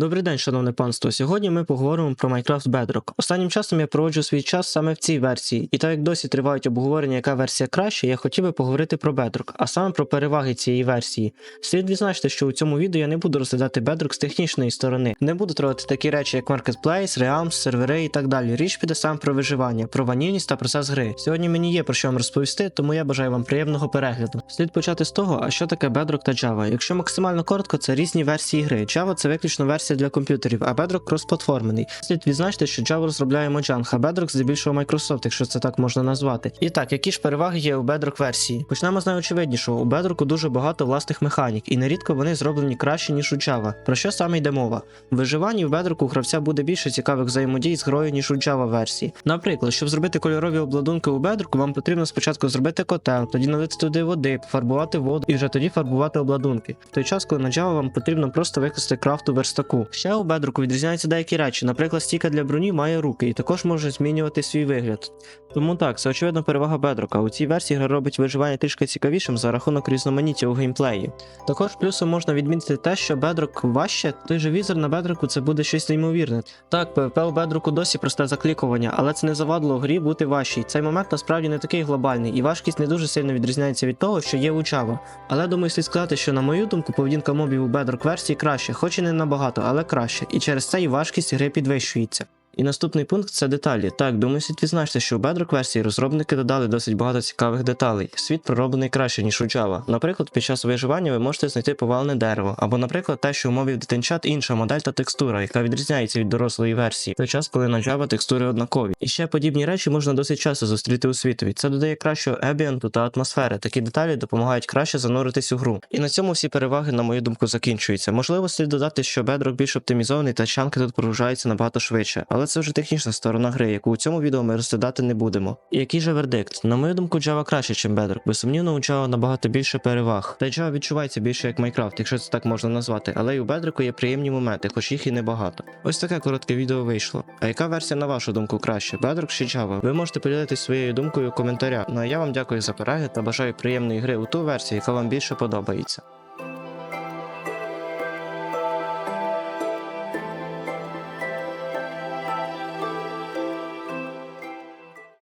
Добрий день, шановне панство. Сьогодні ми поговоримо про Minecraft Bedrock. Останнім часом я проводжу свій час саме в цій версії, і так як досі тривають обговорення, яка версія краще, я хотів би поговорити про Bedrock, а саме про переваги цієї версії. Слід відзначити, що у цьому відео я не буду розглядати Bedrock з технічної сторони, не буду трогати такі речі, як Marketplace, Realms, сервери і так далі. Річ піде саме про виживання, про ванільність та процес гри. Сьогодні мені є про що вам розповісти, тому я бажаю вам приємного перегляду. Слід почати з того, а що таке Bedrock та Java. Якщо максимально коротко, це різні версії гри. Java це виключно версія для комп'ютерів, а Bedrock кросплатформений. Слід відзначити, що Java розробляє Mojang, а Bedrock здебільшого Microsoft, якщо це так можна назвати. І так, які ж переваги є у Bedrock версії? Почнемо з найочевиднішого. У Bedrock дуже багато власних механік, і нерідко вони зроблені краще, ніж у Java. Про що саме йде мова? В виживанні в Bedrock у гравця буде більше цікавих взаємодій з грою, ніж у Java версії. Наприклад, щоб зробити кольорові обладунки у Bedrock, вам потрібно спочатку зробити котел, тоді налити туди води, пофарбувати воду і вже тоді фарбувати обладунки. В той час, коли на Java вам потрібно просто викласти крафт у верстаку. Ще у Bedrock відрізняються деякі речі. Наприклад, стійка для броні має руки і також може змінювати свій вигляд. Тому так, це очевидно перевага Bedrock, У цій версії гра робить виживання трішки цікавішим за рахунок різноманіття у геймплеї. Також плюсом можна відмітити те, що Bedrock важче, той же візер на Bedrock це буде щось неймовірне. Так, PvP у Bedrock досі просте заклікування, але це не завадило грі бути важчій. Цей момент насправді не такий глобальний, і важкість не дуже сильно відрізняється від того, що є у Java. Але думаю, слід сказати, що на мою думку, поведінка мобів у Bedrock версії краще, хоч і не набагато, але краще, і через це і важкість гри підвищується. І наступний пункт це деталі. Так, думаю, слід відзначити, що у Bedrock версії розробники додали досить багато цікавих деталей. Світ пророблений краще, ніж у Java. Наприклад, під час виживання ви можете знайти повалене дерево, або, наприклад, те, що у мові дитинчат інша модель та текстура, яка відрізняється від дорослої версії, той час, коли на Java текстури однакові. І ще подібні речі можна досить часто зустріти у світові. Це додає кращого ебіанту та атмосфери. Такі деталі допомагають краще зануритись у гру. І на цьому всі переваги, на мою думку, закінчуються. Можливо, слід додати, що Bedrock більш оптимізований та чанки тут прогружаються набагато швидше, але це вже технічна сторона гри, яку у цьому відео ми розглядати не будемо. І який же вердикт? На мою думку, Java краще, ніж Bedrock. Безсумнівно, у Java набагато більше переваг. Та й Java відчувається більше як Minecraft, якщо це так можна назвати, але й у Bedrock є приємні моменти, хоч їх і небагато. Ось таке коротке відео вийшло. А яка версія, на вашу думку, краще? Bedrock чи Java? Ви можете поділитися своєю думкою у коментарях. Ну а я вам дякую за перегляд та бажаю приємної гри у ту версію, яка вам більше подобається.